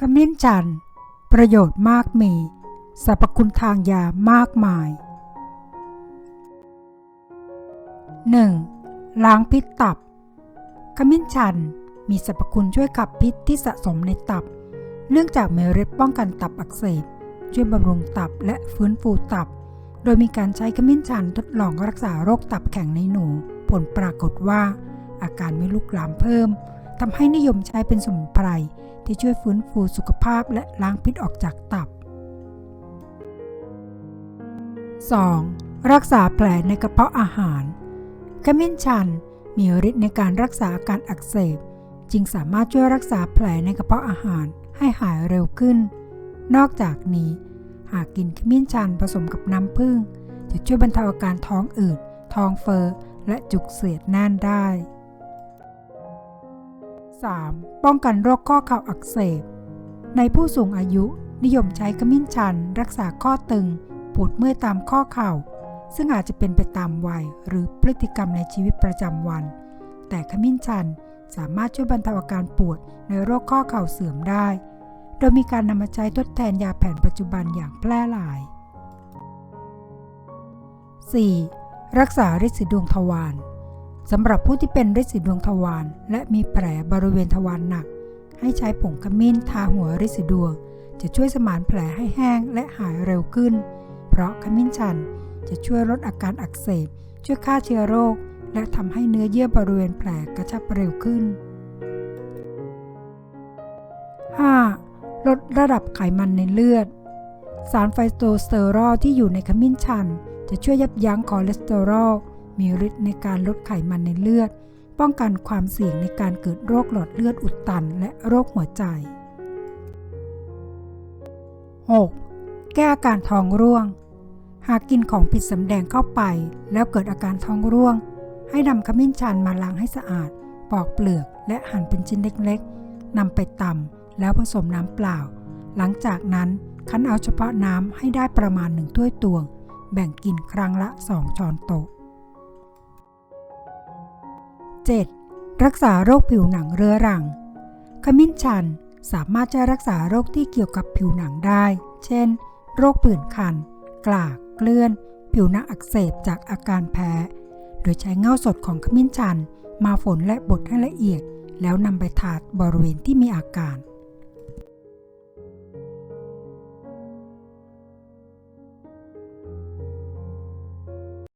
ขมิ้นชัน ประโยชน์มากมีสรรพคุณทางยามากมาย 1. ล้างพิษตับ ขมิ้นชันมีสรรพคุณช่วยขับพิษที่สะสมในตับ เนื่องจากเมีฤทธิ์ป้องกันตับอักเสบ ช่วยบำรุงตับและฟื้นฟูตับ โดยมีการใช้ขมิ้นชันทดลองรักษาโรคตับแข็งในหนู ผลปรากฏว่า อาการไม่ลุกลามเพิ่ม ทำให้นิยมใช้เป็นสมุนไพรที่ช่วยฟื้นฟูสุขภาพและล้างพิษออกจากตับ 2. รักษาแผลในกระเพาะอาหาร ขมิ้นชันมีฤทธิ์ในการรักษาอาการอักเสบ จึงสามารถช่วยรักษาแผลในกระเพาะอาหารให้หายเร็วขึ้น นอกจากนี้ หากกินขมิ้นชันผสมกับน้ำผึ้งจะช่วยบรรเทาอาการท้องอืด ท้องเฟอ้อและจุกเสียดแน่นได้ 3. ป้องกันโรคข้อเข่าอักเสบ ในผู้สูงอายุนิยมใช้ขมิ้นชัน รักษาข้อตึง ปวดเมื่อยตามข้อเข่า ซึ่งอาจจะเป็นไปตามวัยหรือพฤติกรรมในชีวิตประจำวัน แต่ขมิ้นชันสามารถช่วยบรรเทาอาการปวดในโรคข้อเข่าเสื่อมได้ โดยมีการนำมาใช้ทดแทนยาแผนปัจจุบันอย่างแพร่หลาย 4. รักษาฤทธิ์ดวงทวาร สำหรับผู้ที่เป็นฤทธิ์สีดวงทวารและมีแผลบริเวณทวารหนัก ให้ใช้ผงขมิ้นทาหัวฤทธิ์สีดวง จะช่วยสมานแผลให้แห้งและหายเร็วขึ้น เพราะขมิ้นชันจะช่วยลดอาการอักเสบ ช่วยฆ่าเชื้อโรค และทำให้เนื้อเยื่อบริเวณแผลกระชับเร็วขึ้น 5. ลดระดับไขมันในเลือด สารไฟโตสเตอรอลที่อยู่ในขมิ้นชัน จะช่วยยับยั้งคอเลสเตอรอล มีฤทธิ์ในการลดไขมันในเลือด ป้องกันความเสี่ยงในการเกิดโรคหลอดเลือดอุดตัน และโรคหัวใจ 6. แก้อาการท้องร่วง หากกินของผิดสำแดงเข้าไป แล้วเกิดอาการท้องร่วง ให้นำขมิ้นชันมาล้างให้สะอาด ปอกเปลือกและหั่นเป็นชิ้นเล็กๆนำไปตำแล้วผสมน้ำเปล่า หลังจากนั้นคั้นเอาเฉพาะน้ำให้ได้ประมาณหนึ่งถ้วยตวง แบ่งกินครั้งละ 2 ช้อนโต๊ะ 7. รักษาโรคผิวหนังเรื้อรัง ขมิ้นชันสามารถจะรักษาโรคที่เกี่ยวกับผิวหนังได้ เช่น โรคผื่นคัน กลากเกลื่อน ผิวหนังอักเสบจากอาการแพ้ โดยใช้เงาสดของขมิ้นชัน มาฝนและบดให้ละเอียด แล้วนำไปทาบริเวณที่มีอาการ